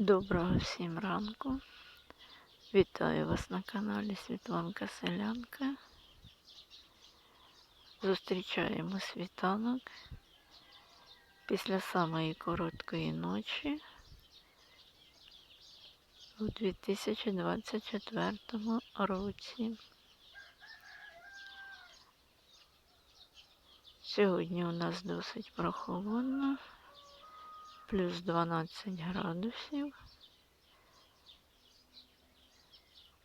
Доброго всім ранку. Вітаю вас на каналі Світланка Селянка. Зустрічаємо світанок після самої короткої ночі у 2024 році. Сьогодні у нас досить прохолодно плюс 12 градусів.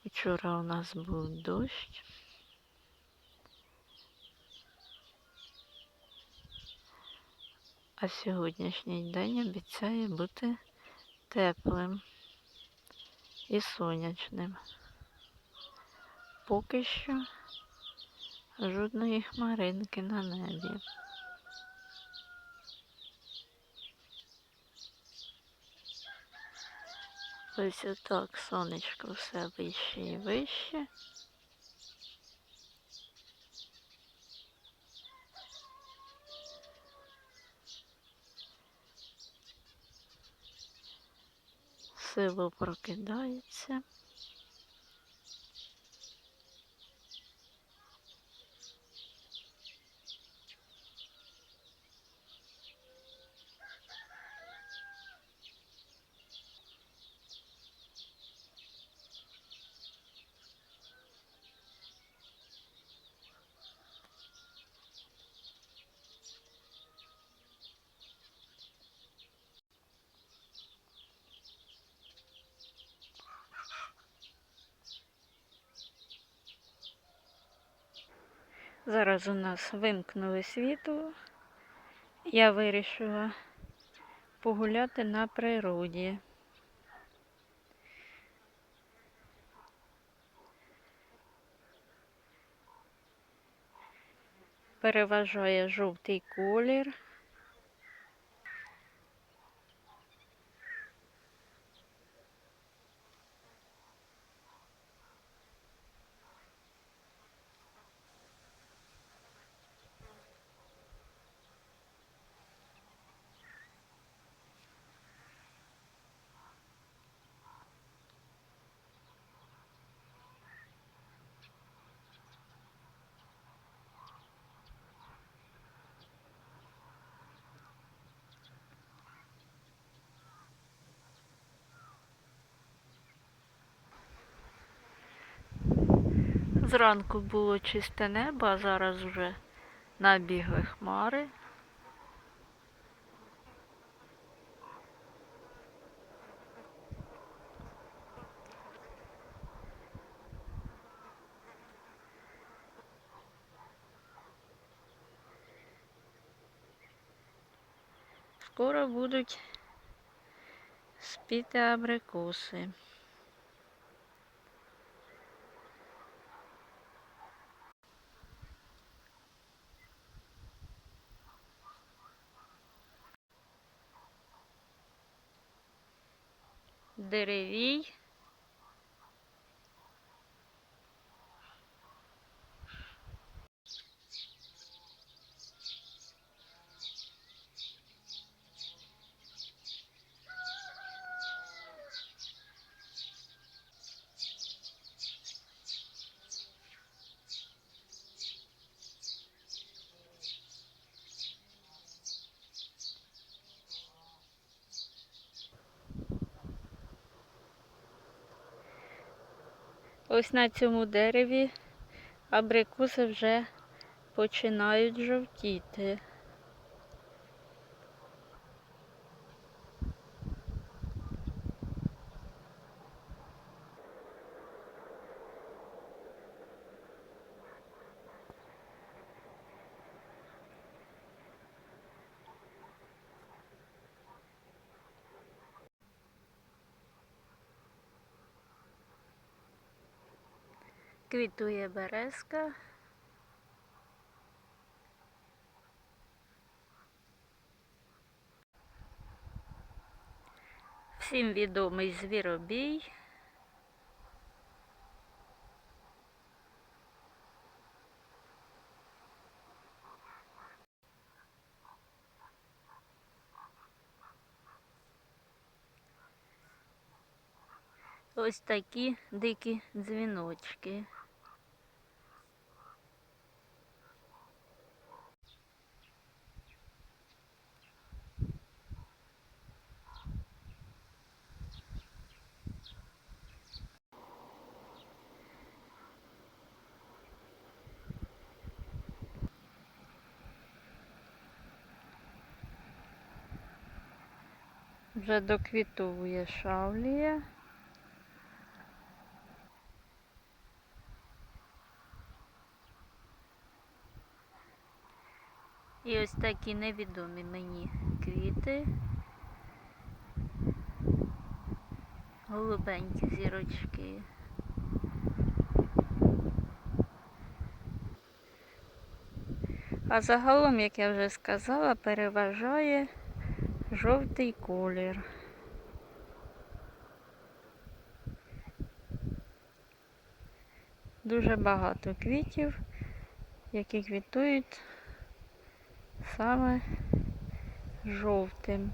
Вчора у нас був дощ. А сьогоднішній день обіцяє бути теплим і сонячним. Поки що жодної хмаринки на небі. Ось отак сонечко все вище і вище. Сило прокидається. Зараз у нас вимкнули світло. Я вирішила погуляти на природі. Переважає жовтий колір. Зранку було чисте небо, а зараз вже набігли хмари. Скоро будуть спіти абрикоси. Деревій. Ось на цьому дереві абрикоси вже починають жовтіти. Квітує березка. Всім відомий звіробій. Ось такі дикі дзвіночки. Вже доквітує шавлія. І ось такі невідомі мені квіти. Голубенькі зірочки. А загалом, як я вже сказала, переважає жовтий колір. Дуже багато квітів, які квітують саме жовтим.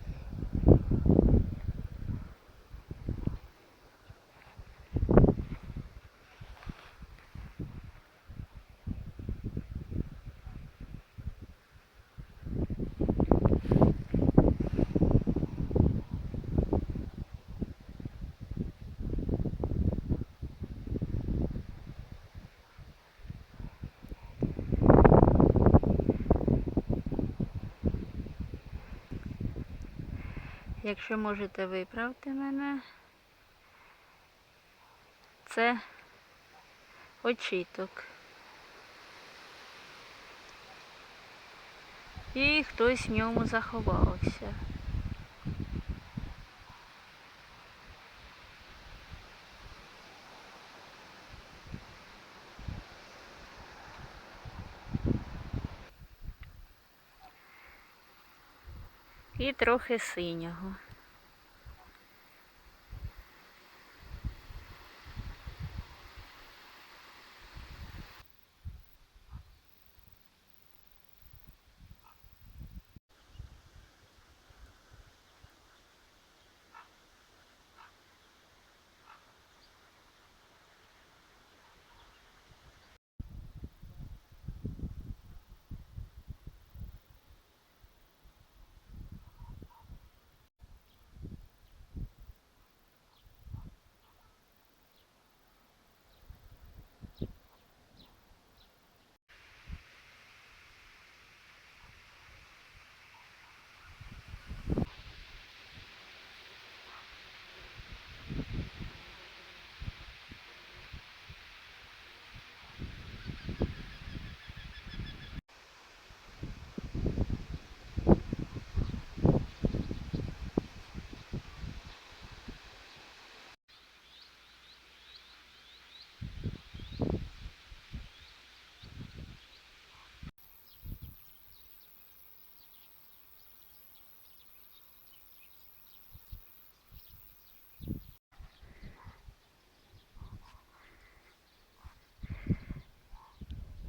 Якщо можете виправте мене, це очіток. І хтось в ньому заховався. Трохи синього.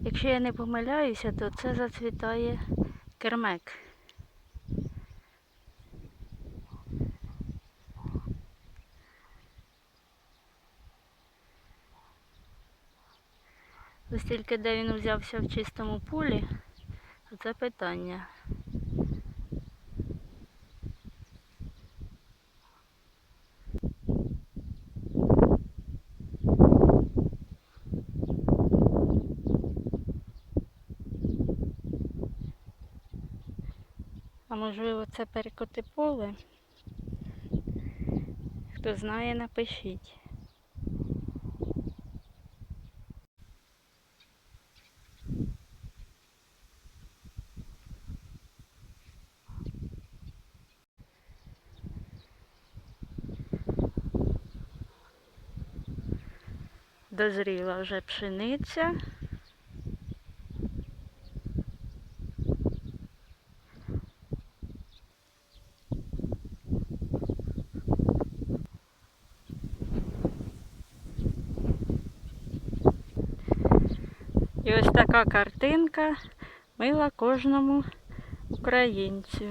Якщо я не помиляюся, то це зацвітає кермек. Ось тільки де він взявся в чистому полі, це питання. А можливо це перекоти поле? Хто знає, напишіть. Дозріла вже пшениця. І ось така картинка мила кожному українцю.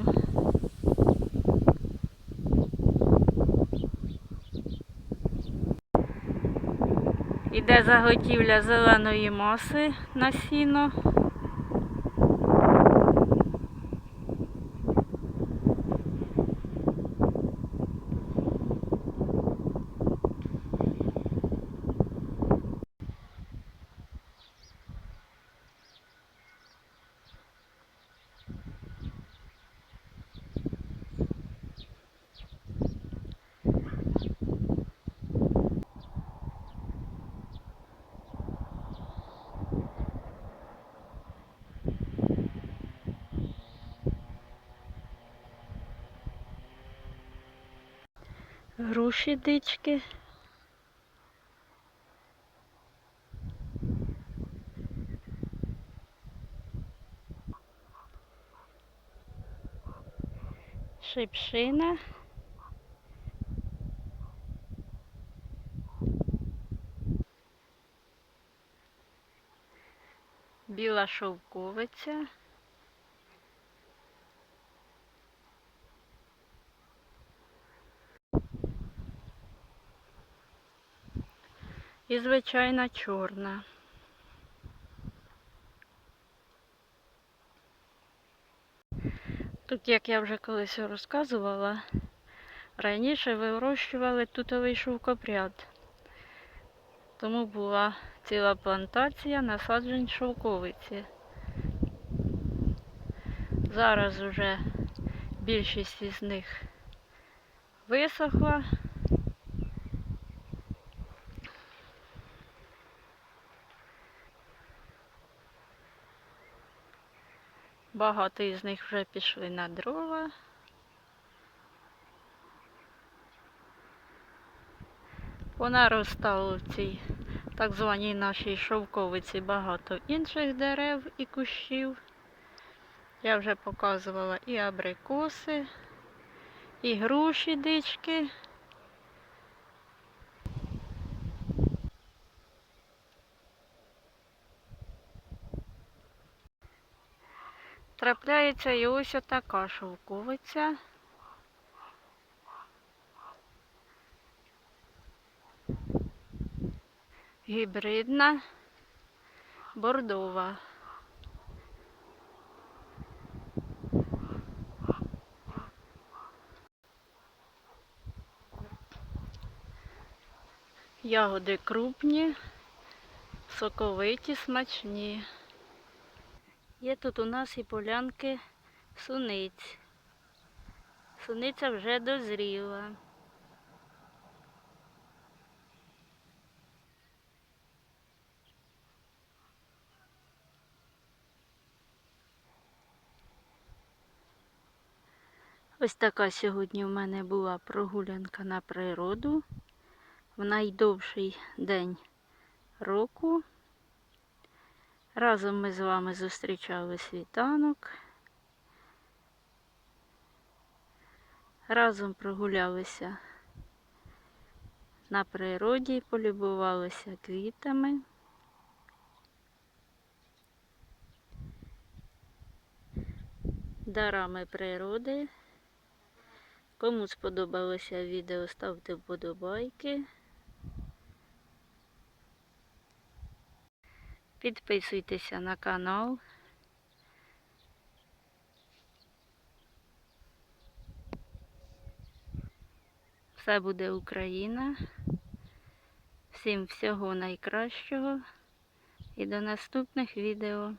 Іде заготівля зеленої маси на сіно. Груші дички. Шипшина. Біла шовковиця. І звичайна чорна. Тут, як я вже колись розказувала, раніше вирощували тутовий шовкопряд. Тому була ціла плантація насаджень шовковиці. Зараз уже більшість із них висохла. Багато із них вже пішли на дрова. Понаростало в цій так званій нашій шовковиці багато інших дерев і кущів. Я вже показувала і абрикоси, і груші дички. Трапляється і ось така шовковиця. Гібридна, бордова. Ягоди крупні, соковиті, смачні. Є тут у нас і полянки суниць. Суниця вже дозріла. Ось така сьогодні в мене була прогулянка на природу в найдовший день року. Разом ми з вами зустрічали світанок. Разом прогулялися на природі, полюбувалися квітами. Дарами природи. Кому сподобалося відео, ставте вподобайки. Підписуйтеся на канал. Все буде Україна. Всім всього найкращого і до наступних відео.